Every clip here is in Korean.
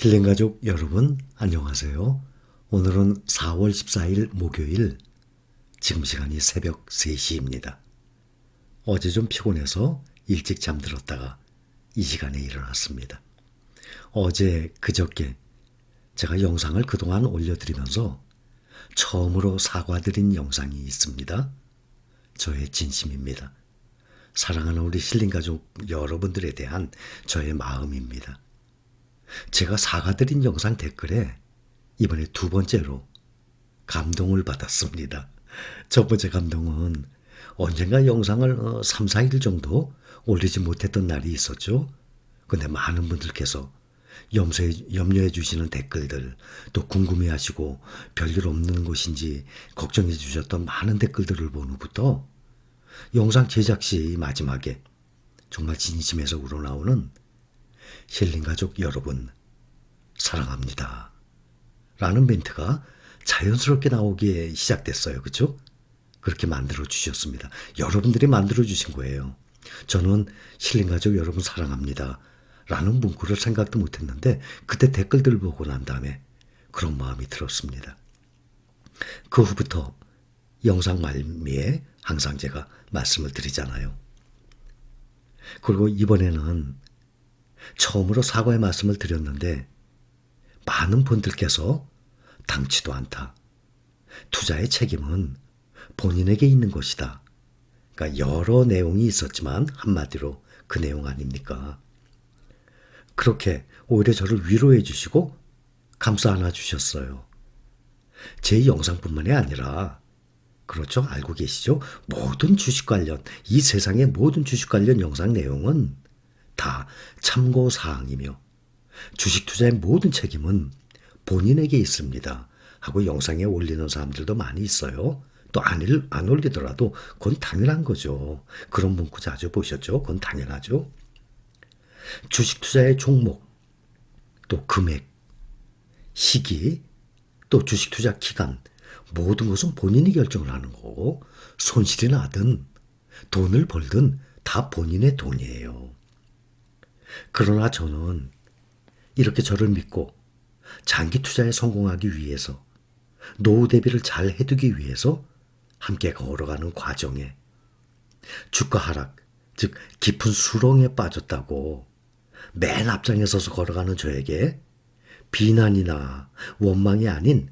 힐링 가족 여러분 안녕하세요. 오늘은 4월 14일 목요일 지금 시간이 새벽 3시입니다. 어제 좀 피곤해서 일찍 잠들었다가 이 시간에 일어났습니다. 어제 그저께 제가 영상을 그동안 올려드리면서 처음으로 사과드린 영상이 있습니다. 저의 진심입니다. 사랑하는 우리 힐링 가족 여러분들에 대한 저의 마음입니다. 제가 사과드린 영상 댓글에 이번에 두 번째로 감동을 받았습니다. 첫 번째 감동은 언젠가 영상을 3, 4일 정도 올리지 못했던 날이 있었죠. 근데 많은 분들께서 염소해, 염려해 주시는 댓글들, 또 궁금해 하시고 별일 없는 곳인지 걱정해 주셨던 많은 댓글들을 본 후부터 영상 제작 시 마지막에 정말 진심에서 우러나오는 힐링 가족 여러분 사랑합니다. 라는 멘트가 자연스럽게 나오기에 시작됐어요. 그렇죠? 그렇게 만들어 주셨습니다. 여러분들이 만들어 주신 거예요. 저는 힐링 가족 여러분 사랑합니다. 라는 문구를 생각도 못 했는데 그때 댓글들 보고 난 다음에 그런 마음이 들었습니다. 그 후부터 영상 말미에 항상 제가 말씀을 드리잖아요. 그리고 이번에는 처음으로 사과의 말씀을 드렸는데 많은 분들께서 당치도 않다. 투자의 책임은 본인에게 있는 것이다. 그러니까 여러 내용이 있었지만 한마디로 그 내용 아닙니까? 그렇게 오히려 저를 위로해 주시고 감싸 안아 주셨어요. 제 영상뿐만이 아니라 그렇죠. 알고 계시죠? 모든 주식 관련, 이 세상의 모든 주식 관련 영상 내용은 다 참고 사항이며 주식 투자의 모든 책임은 본인에게 있습니다. 하고 영상에 올리는 사람들도 많이 있어요. 또 안, 안 올리더라도 그건 당연한 거죠. 그런 문구 자주 보셨죠? 그건 당연하죠. 주식 투자의 종목, 또 금액, 시기, 또 주식 투자 기간, 모든 것은 본인이 결정을 하는 거고, 손실이 나든 돈을 벌든 다 본인의 돈이에요. 그러나 저는 이렇게 저를 믿고 장기 투자에 성공하기 위해서 노후 대비를 잘 해두기 위해서 함께 걸어가는 과정에 주가 하락, 즉 깊은 수렁에 빠졌다고 맨 앞장에 서서 걸어가는 저에게 비난이나 원망이 아닌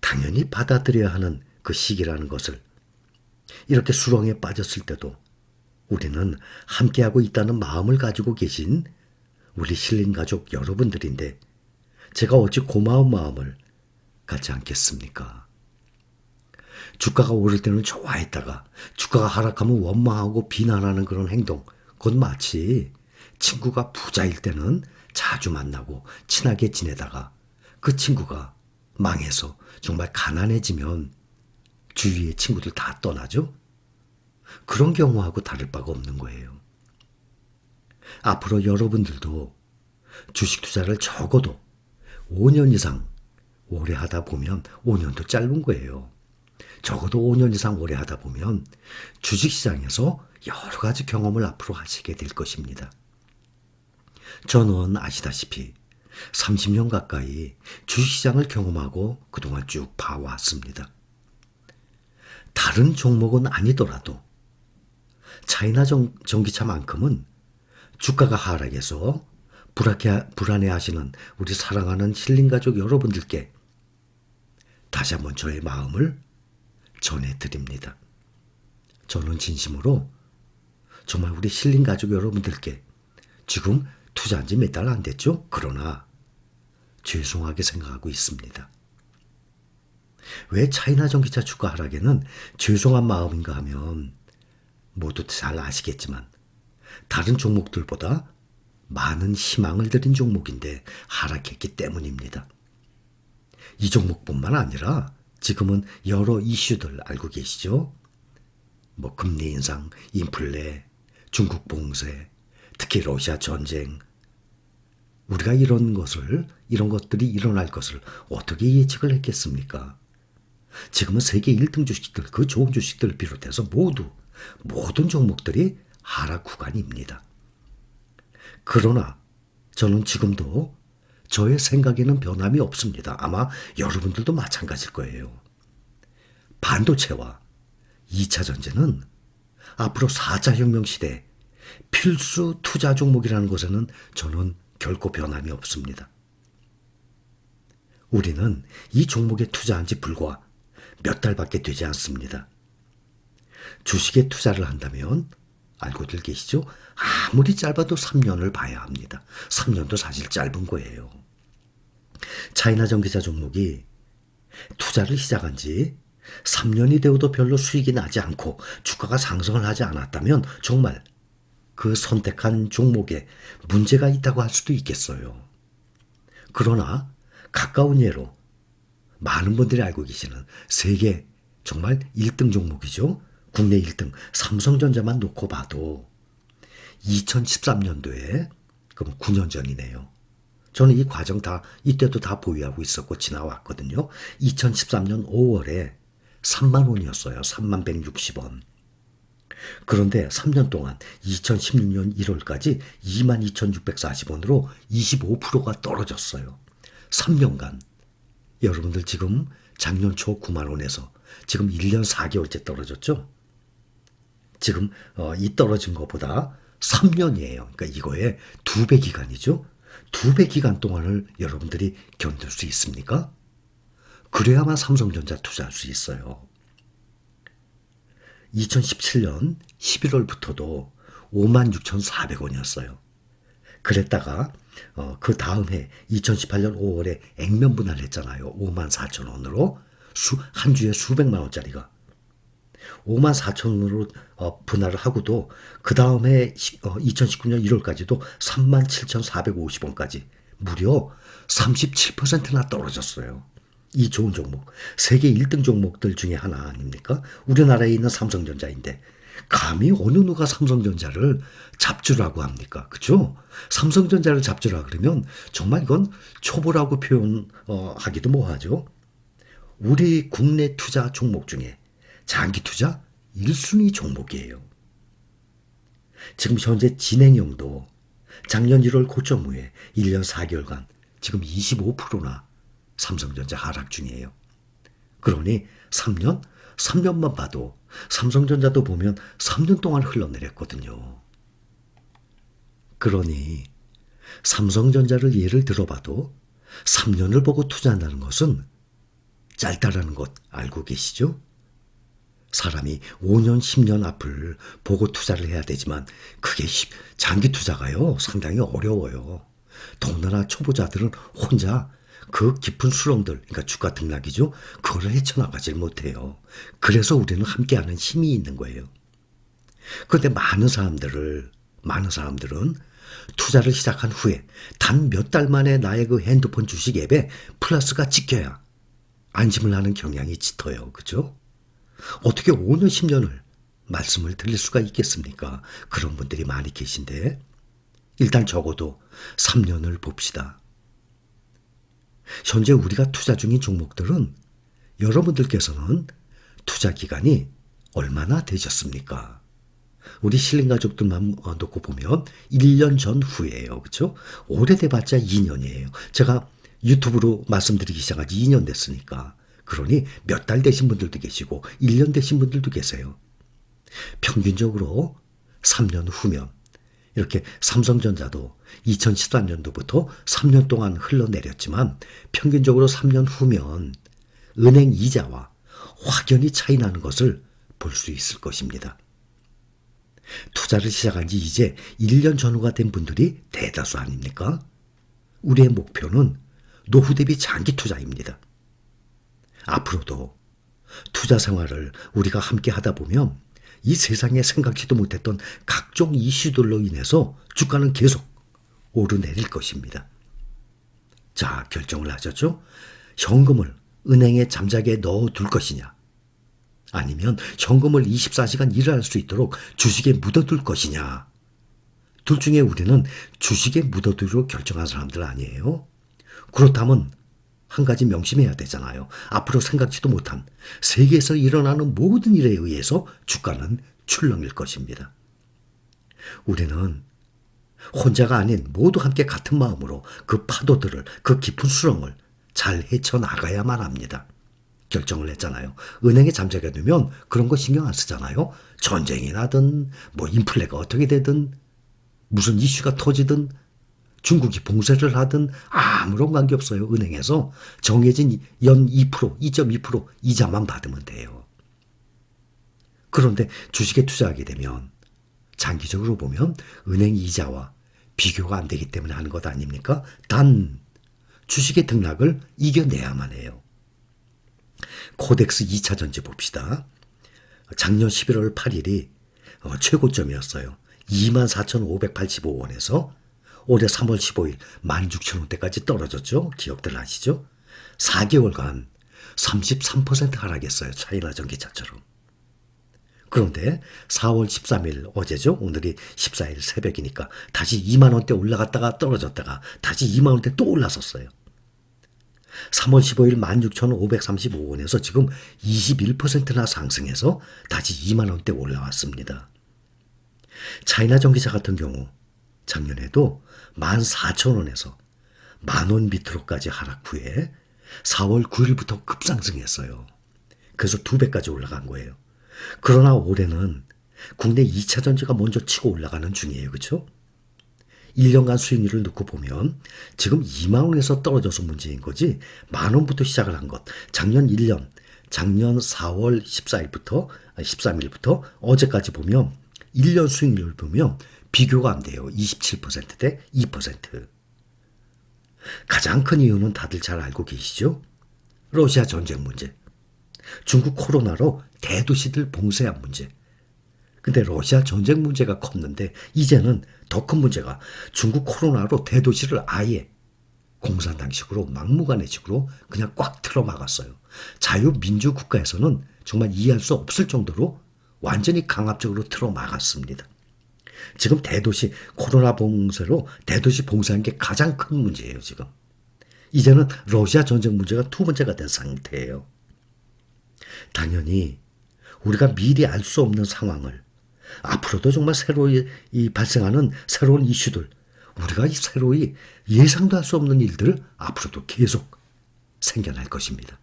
당연히 받아들여야 하는 그 시기라는 것을 이렇게 수렁에 빠졌을 때도 우리는 함께하고 있다는 마음을 가지고 계신 우리 실린 가족 여러분들인데 제가 어찌 고마운 마음을 갖지 않겠습니까? 주가가 오를 때는 좋아했다가 주가가 하락하면 원망하고 비난하는 그런 행동 그건 마치 친구가 부자일 때는 자주 만나고 친하게 지내다가 그 친구가 망해서 정말 가난해지면 주위의 친구들 다 떠나죠? 그런 경우하고 다를 바가 없는 거예요. 앞으로 여러분들도 주식 투자를 적어도 5년 이상 오래 하다 보면 5년도 짧은 거예요. 적어도 5년 이상 오래 하다 보면 주식시장에서 여러 가지 경험을 앞으로 하시게 될 것입니다. 저는 아시다시피 30년 가까이 주식시장을 경험하고 그동안 쭉 봐왔습니다. 다른 종목은 아니더라도 차이나 전, 전기차만큼은 주가가 하락해서 불안해, 불안해하시는 우리 사랑하는 힐링가족 여러분들께 다시 한번 저의 마음을 전해드립니다. 저는 진심으로 정말 우리 힐링가족 여러분들께 지금 투자한 지 몇 달 안 됐죠? 그러나 죄송하게 생각하고 있습니다. 왜 차이나 전기차 주가 하락에는 죄송한 마음인가 하면 모두 잘 아시겠지만 다른 종목들보다 많은 희망을 들인 종목인데 하락했기 때문입니다. 이 종목뿐만 아니라 지금은 여러 이슈들 알고 계시죠? 뭐 금리 인상, 인플레, 중국 봉쇄, 특히 러시아 전쟁. 우리가 이런 것을, 이런 것들이 일어날 것을 어떻게 예측을 했겠습니까? 지금은 세계 1등 주식들, 그 좋은 주식들을 비롯해서 모두, 모든 종목들이 하락 구간입니다. 그러나 저는 지금도 저의 생각에는 변함이 없습니다. 아마 여러분들도 마찬가지일 거예요. 반도체와 2차 전지는 앞으로 4차 혁명 시대 필수 투자 종목이라는 것에는 저는 결코 변함이 없습니다. 우리는 이 종목에 투자한 지 불과 몇 달밖에 되지 않습니다. 주식에 투자를 한다면 알고들 계시죠? 아무리 짧아도 3년을 봐야 합니다. 3년도 사실 짧은 거예요. 차이나 전기자 종목이 투자를 시작한 지 3년이 되어도 별로 수익이 나지 않고 주가가 상승을 하지 않았다면 정말 그 선택한 종목에 문제가 있다고 할 수도 있겠어요. 그러나 가까운 예로 많은 분들이 알고 계시는 세계 정말 1등 종목이죠. 국내 1등 삼성전자만 놓고 봐도 2013년도에 그럼 9년 전이네요. 저는 이 과정 다 이때도 다 보유하고 있었고 지나왔거든요. 2013년 5월에 3만 원이었어요. 3만 160원. 그런데 3년 동안 2016년 1월까지 22,640원으로 25%가 떨어졌어요. 3년간. 여러분들 지금 작년 초 9만 원에서 지금 1년 4개월째 떨어졌죠? 지금 어, 이 떨어진 것보다 3년이에요. 그러니까 이거의 두 배 기간이죠. 두 배 기간 동안을 여러분들이 견딜 수 있습니까? 그래야만 삼성전자 투자할 수 있어요. 2017년 11월부터도 56,400원이었어요. 그랬다가 어, 그 다음 해 2018년 5월에 액면 분할했잖아요. 54,000원으로 수, 한 주에 수백만 원짜리가 5만 4천 원으로 어, 분할을 하고도 그 다음에 어, 2019년 1월까지도 3만 7,450원까지 무려 37%나 떨어졌어요. 이 좋은 종목. 세계 1등 종목들 중에 하나 아닙니까? 우리나라에 있는 삼성전자인데 감히 어느 누가 삼성전자를 잡주라고 합니까? 그죠? 삼성전자를 잡주라 그러면 정말 이건 초보라고 표현하기도 뭐하죠. 우리 국내 투자 종목 중에 장기 투자 1순위 종목이에요. 지금 현재 진행형도 작년 1월 고점 후에 1년 4개월간 지금 25%나 삼성전자 하락 중이에요. 그러니 3년? 3년만 봐도 삼성전자도 보면 3년 동안 흘러내렸거든요. 그러니 삼성전자를 예를 들어봐도 3년을 보고 투자한다는 것은 짧다라는 것 알고 계시죠? 사람이 5년, 10년 앞을 보고 투자를 해야 되지만 그게 장기 투자가요 상당히 어려워요. 더군다나 초보자들은 혼자 그 깊은 수렁들, 그러니까 주가 등락이죠. 그거를 헤쳐나가질 못해요. 그래서 우리는 함께하는 힘이 있는 거예요. 그런데 많은 사람들을, 많은 사람들은 투자를 시작한 후에 단 몇 달 만에 나의 그 핸드폰 주식 앱에 플러스가 찍혀야 안심을 하는 경향이 짙어요. 그죠? 어떻게 5년, 10년을 말씀을 드릴 수가 있겠습니까? 그런 분들이 많이 계신데, 일단 적어도 3년을 봅시다. 현재 우리가 투자 중인 종목들은 여러분들께서는 투자 기간이 얼마나 되셨습니까? 우리 실린 가족들만 놓고 보면 1년 전 후예요. 그렇죠? 오래돼봤자 2년이에요. 제가 유튜브로 말씀드리기 시작한 지 2년 됐으니까. 그러니 몇 달 되신 분들도 계시고 1년 되신 분들도 계세요. 평균적으로 3년 후면 이렇게 삼성전자도 2013년도부터 3년 동안 흘러내렸지만 평균적으로 3년 후면 은행 이자와 확연히 차이 나는 것을 볼 수 있을 것입니다. 투자를 시작한 지 이제 1년 전후가 된 분들이 대다수 아닙니까? 우리의 목표는 노후 대비 장기 투자입니다. 앞으로도 투자 생활을 우리가 함께 하다 보면 이 세상에 생각지도 못했던 각종 이슈들로 인해서 주가는 계속 오르내릴 것입니다. 자, 결정을 하셨죠? 현금을 은행에 잠자게 넣어둘 것이냐? 아니면 현금을 24시간 일을 할수 있도록 주식에 묻어둘 것이냐? 둘 중에 우리는 주식에 묻어두기로 결정한 사람들 아니에요? 그렇다면 한 가지 명심해야 되잖아요. 앞으로 생각지도 못한 세계에서 일어나는 모든 일에 의해서 주가는 출렁일 것입니다. 우리는 혼자가 아닌 모두 함께 같은 마음으로 그 파도들을 그 깊은 수렁을 잘 헤쳐나가야만 합니다. 결정을 했잖아요. 은행에 잠자게 되면 그런 거 신경 안 쓰잖아요. 전쟁이 나든 뭐 인플레가 어떻게 되든 무슨 이슈가 터지든 중국이 봉쇄를 하든 아무런 관계 없어요. 은행에서 정해진 연 2%, 2.2% 이자만 받으면 돼요. 그런데 주식에 투자하게 되면 장기적으로 보면 은행 이자와 비교가 안 되기 때문에 하는 것 아닙니까? 단 주식의 등락을 이겨내야만 해요. 코덱스 2차 전지 봅시다. 작년 11월 8일이 어, 최고점이었어요. 24,585원에서 올해 3월 15일 16,000원대까지 떨어졌죠. 기억들 하시죠? 4개월간 33% 하락했어요. 차이나 전기차처럼. 그런데 4월 13일 어제죠. 오늘이 14일 새벽이니까 다시 2만 원대 올라갔다가 떨어졌다가 다시 2만 원대 또 올라섰어요. 3월 15일 16,535원에서 지금 21%나 상승해서 다시 2만 원대 올라왔습니다. 차이나 전기차 같은 경우 작년에도 14,000원에서 만원 밑으로까지 하락 후에 4월 9일부터 급상승했어요. 그래서 두 배까지 올라간 거예요. 그러나 올해는 국내 2차 전지가 먼저 치고 올라가는 중이에요. 그렇죠? 1년간 수익률을 놓고 보면 지금 2만 원에서 떨어져서 문제인 거지 만 원부터 시작을 한 것. 작년 1년, 작년 4월 14일부터 13일부터 어제까지 보면 1년 수익률을 보면 비교가 안 돼요. 27%대 2%. 가장 큰 이유는 다들 잘 알고 계시죠? 러시아 전쟁 문제. 중국 코로나로 대도시들 봉쇄한 문제. 근데 러시아 전쟁 문제가 컸는데 이제는 더 큰 문제가 중국 코로나로 대도시를 아예 공산당식으로 막무가내식으로 그냥 꽉 틀어 막았어요. 자유민주 국가에서는 정말 이해할 수 없을 정도로 완전히 강압적으로 틀어 막았습니다. 지금 대도시 코로나 봉쇄로 대도시 봉쇄한 게 가장 큰 문제예요, 지금. 이제는 러시아 전쟁 문제가 두 번째가 된 상태예요. 당연히 우리가 미리 알 수 없는 상황을 앞으로도 정말 새로이 발생하는 새로운 이슈들 우리가 이 새로이 예상도 할 수 없는 일들을 앞으로도 계속 생겨날 것입니다.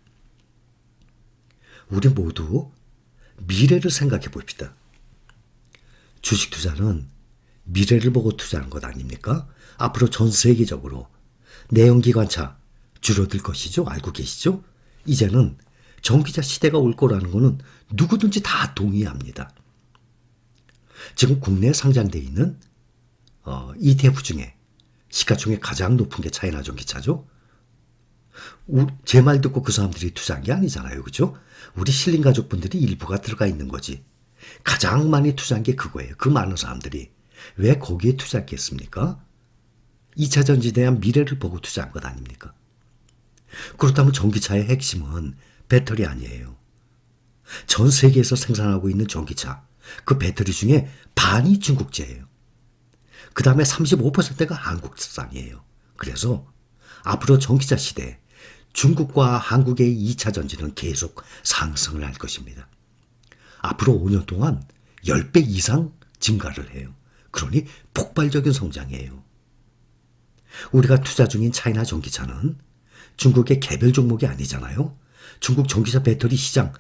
우리 모두 미래를 생각해 봅시다. 주식 투자는 미래를 보고 투자하는 것 아닙니까? 앞으로 전 세계적으로 내연기관차 줄어들 것이죠. 알고 계시죠? 이제는 전기차 시대가 올 거라는 것은 누구든지 다 동의합니다. 지금 국내에 상장되어 있는 어, ETF 중에 시가총액 가장 높은 게 차이나 전기차죠. 제 말 듣고 그 사람들이 투자한 게 아니잖아요. 그죠? 우리 실린 가족분들이 일부가 들어가 있는 거지. 가장 많이 투자한 게 그거예요. 그 많은 사람들이. 왜 거기에 투자했겠습니까? 2차 전지에 대한 미래를 보고 투자한 것 아닙니까? 그렇다면 전기차의 핵심은 배터리 아니에요. 전 세계에서 생산하고 있는 전기차, 그 배터리 중에 반이 중국제예요. 그 다음에 35%가 한국산이에요. 그래서 앞으로 전기차 시대 중국과 한국의 2차 전지는 계속 상승을 할 것입니다. 앞으로 5년 동안 10배 이상 증가를 해요. 그러니 폭발적인 성장이에요. 우리가 투자 중인 차이나 전기차는 중국의 개별 종목이 아니잖아요. 중국 전기차 배터리 시장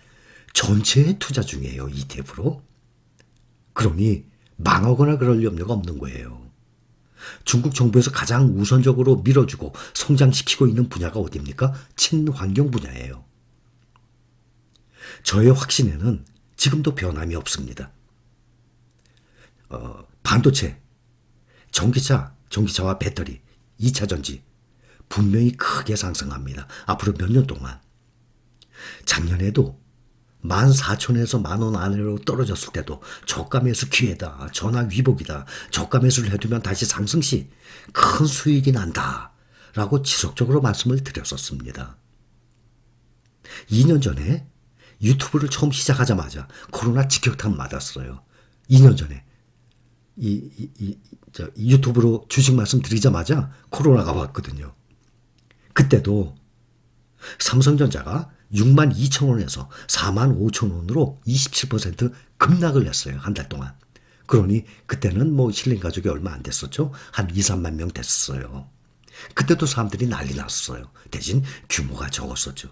전체에 투자 중이에요. ETF로. 그러니 망하거나 그럴 염려가 없는 거예요. 중국 정부에서 가장 우선적으로 밀어주고 성장시키고 있는 분야가 어디입니까? 친환경 분야예요. 저의 확신에는 지금도 변함이 없습니다. 어, 반도체, 전기차, 전기차와 배터리, 2차 전지 분명히 크게 상승합니다. 앞으로 몇 년 동안. 작년에도 14,000에서 만 원 안으로 떨어졌을 때도 저가 매수 기회다. 전화 위복이다. 저가 매수를 해두면 다시 상승 시 큰 수익이 난다. 라고 지속적으로 말씀을 드렸었습니다. 2년 전에 유튜브를 처음 시작하자마자 코로나 직격탄 맞았어요. 2년 전에. 이, 이, 이, 저, 유튜브로 주식 말씀 드리자마자 코로나가 왔거든요. 그때도 삼성전자가 6만 2천 원에서 4만 5천 원으로 27% 급락을 했어요. 한 달 동안. 그러니 그때는 뭐 실린 가족이 얼마 안 됐었죠. 한 2, 3만 명 됐었어요. 그때도 사람들이 난리 났어요. 대신 규모가 적었었죠.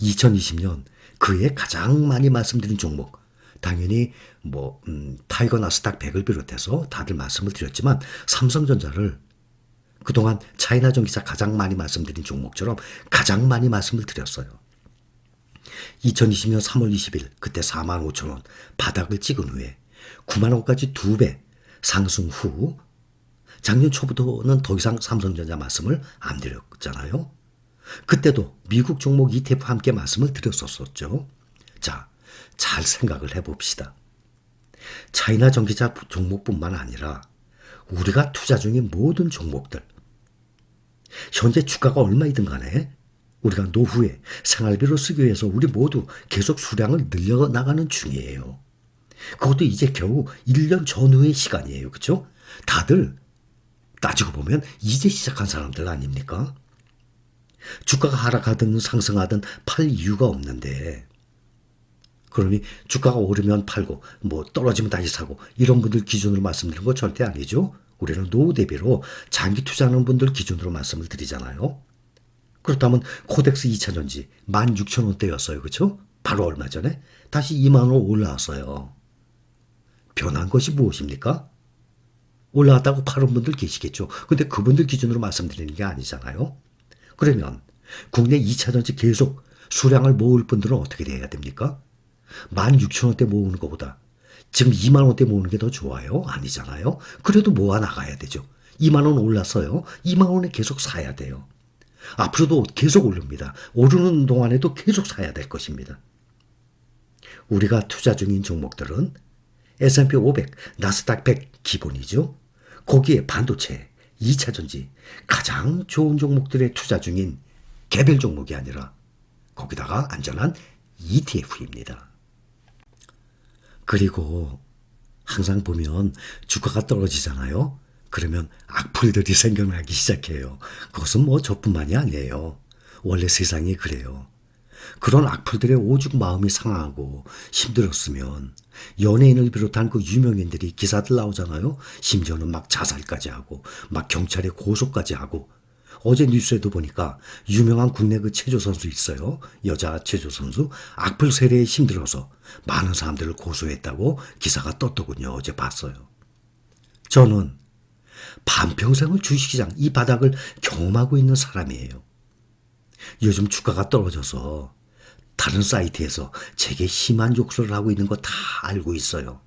2020년 그해 가장 많이 말씀드린 종목 당연히 뭐 음, 타이거 나스닥 100을 비롯해서 다들 말씀을 드렸지만 삼성전자를 그동안 차이나 전기차 가장 많이 말씀드린 종목처럼 가장 많이 말씀을 드렸어요. 2020년 3월 20일 그때 4만 5천 원 바닥을 찍은 후에 9만 원까지 두 배 상승 후 작년 초부터는 더 이상 삼성전자 말씀을 안 드렸잖아요. 그때도 미국 종목 ETF 함께 말씀을 드렸었죠. 자, 잘 생각을 해봅시다. 차이나 전기차 종목뿐만 아니라 우리가 투자 중인 모든 종목들 현재 주가가 얼마이든 간에 우리가 노후에 생활비로 쓰기 위해서 우리 모두 계속 수량을 늘려나가는 중이에요. 그것도 이제 겨우 1년 전후의 시간이에요. 그렇죠? 다들 따지고 보면 이제 시작한 사람들 아닙니까? 주가가 하락하든 상승하든 팔 이유가 없는데 그러니 주가가 오르면 팔고 뭐 떨어지면 다시 사고 이런 분들 기준으로 말씀드리는 거 절대 아니죠. 우리는 노후 대비로 장기 투자하는 분들 기준으로 말씀을 드리잖아요. 그렇다면 코덱스 2차 전지 16,000원대였어요. 그렇죠? 바로 얼마 전에 다시 2만 원 올라왔어요. 변한 것이 무엇입니까? 올라왔다고 파는 분들 계시겠죠. 근데 그분들 기준으로 말씀드리는 게 아니잖아요. 그러면 국내 2차 전지 계속 수량을 모을 분들은 어떻게 해야 됩니까? 16,000원대 모으는 것보다 지금 2만 원대 모으는 게 더 좋아요? 아니잖아요. 그래도 모아 나가야 되죠. 2만 원 올랐어요. 2만 원에 계속 사야 돼요. 앞으로도 계속 오릅니다. 오르는 동안에도 계속 사야 될 것입니다. 우리가 투자 중인 종목들은 S&P 500, 나스닥 100 기본이죠. 거기에 반도체, 2차 전지, 가장 좋은 종목들의 투자 중인 개별 종목이 아니라 거기다가 안전한 ETF입니다. 그리고 항상 보면 주가가 떨어지잖아요. 그러면 악플들이 생겨나기 시작해요. 그것은 뭐 저뿐만이 아니에요. 원래 세상이 그래요. 그런 악플들의 오죽 마음이 상하고 힘들었으면 연예인을 비롯한 그 유명인들이 기사들 나오잖아요. 심지어는 막 자살까지 하고 막 경찰에 고소까지 하고 어제 뉴스에도 보니까 유명한 국내 그 체조 선수 있어요. 여자 체조 선수 악플 세례에 힘들어서 많은 사람들을 고소했다고 기사가 떴더군요. 어제 봤어요. 저는 반평생을 주식시장 이 바닥을 경험하고 있는 사람이에요. 요즘 주가가 떨어져서 다른 사이트에서 제게 심한 욕설을 하고 있는 거 다 알고 있어요.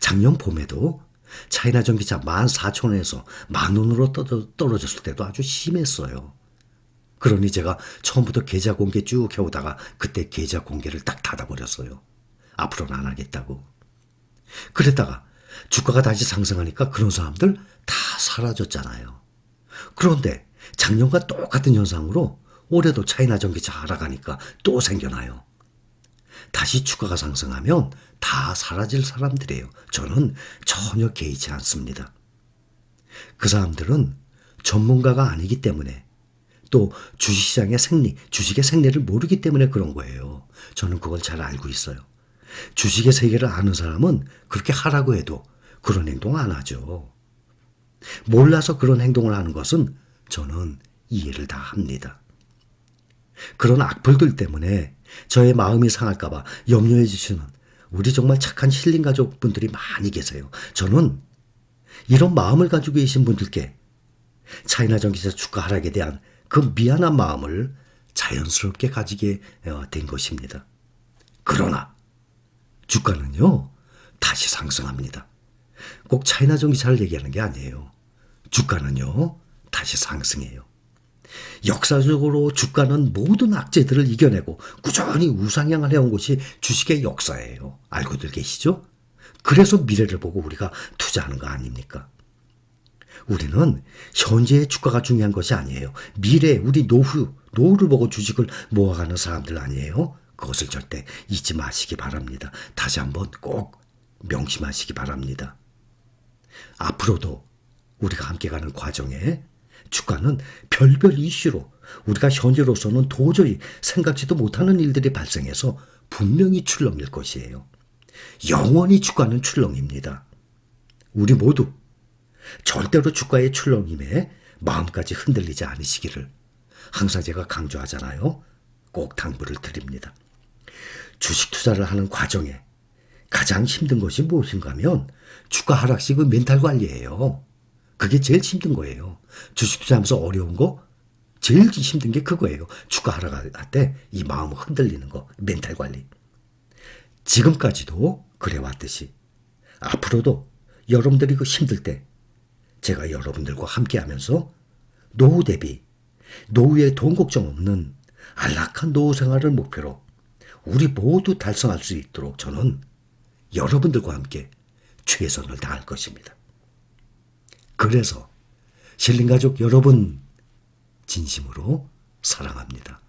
작년 봄에도 차이나 전기차 14,000원에서 만원으로 떨어졌을 때도 아주 심했어요. 그러니 제가 처음부터 계좌 공개 쭉 해오다가 그때 계좌 공개를 딱 닫아버렸어요. 앞으로는 안 하겠다고. 그랬다가 주가가 다시 상승하니까 그런 사람들 다 사라졌잖아요. 그런데 작년과 똑같은 현상으로 올해도 차이나 전기차 하락하니까 또 생겨나요. 다시 주가가 상승하면 다 사라질 사람들이에요. 저는 전혀 개의치 않습니다. 그 사람들은 전문가가 아니기 때문에 또 주식시장의 생리, 주식의 생리를 모르기 때문에 그런 거예요. 저는 그걸 잘 알고 있어요. 주식의 세계를 아는 사람은 그렇게 하라고 해도 그런 행동 안 하죠. 몰라서 그런 행동을 하는 것은 저는 이해를 다 합니다. 그런 악플들 때문에 저의 마음이 상할까봐 염려해 주시는 우리 정말 착한 힐링 가족분들이 많이 계세요. 저는 이런 마음을 가지고 계신 분들께 차이나 전기차 주가 하락에 대한 그 미안한 마음을 자연스럽게 가지게 어, 된 것입니다. 그러나 주가는요, 다시 상승합니다. 꼭 차이나 전기차를 얘기하는 게 아니에요. 주가는요, 다시 상승해요. 역사적으로 주가는 모든 악재들을 이겨내고 꾸준히 우상향을 해온 것이 주식의 역사예요. 알고들 계시죠? 그래서 미래를 보고 우리가 투자하는 거 아닙니까? 우리는 현재의 주가가 중요한 것이 아니에요. 미래, 우리 노후, 노후를 보고 주식을 모아가는 사람들 아니에요. 그것을 절대 잊지 마시기 바랍니다. 다시 한번 꼭 명심하시기 바랍니다. 앞으로도 우리가 함께 가는 과정에 주가는 별별 이슈로 우리가 현재로서는 도저히 생각지도 못하는 일들이 발생해서 분명히 출렁일 것이에요. 영원히 주가는 출렁입니다. 우리 모두 절대로 주가의 출렁임에 마음까지 흔들리지 않으시기를 항상 제가 강조하잖아요. 꼭 당부를 드립니다. 주식 투자를 하는 과정에 가장 힘든 것이 무엇인가 하면 주가 하락시 그 멘탈 관리예요. 그게 제일 힘든 거예요. 주식 투자하면서 어려운 거 제일 힘든 게 그거예요. 주가 하락할 때이 마음 흔들리는 거 멘탈 관리. 지금까지도 그래왔듯이 앞으로도 여러분들이 그 힘들 때 제가 여러분들과 함께 하면서 노후 대비 노후에 돈 걱정 없는 안락한 노후 생활을 목표로 우리 모두 달성할 수 있도록 저는 여러분들과 함께 최선을 다할 것입니다. 그래서 실린 가족 여러분 진심으로 사랑합니다.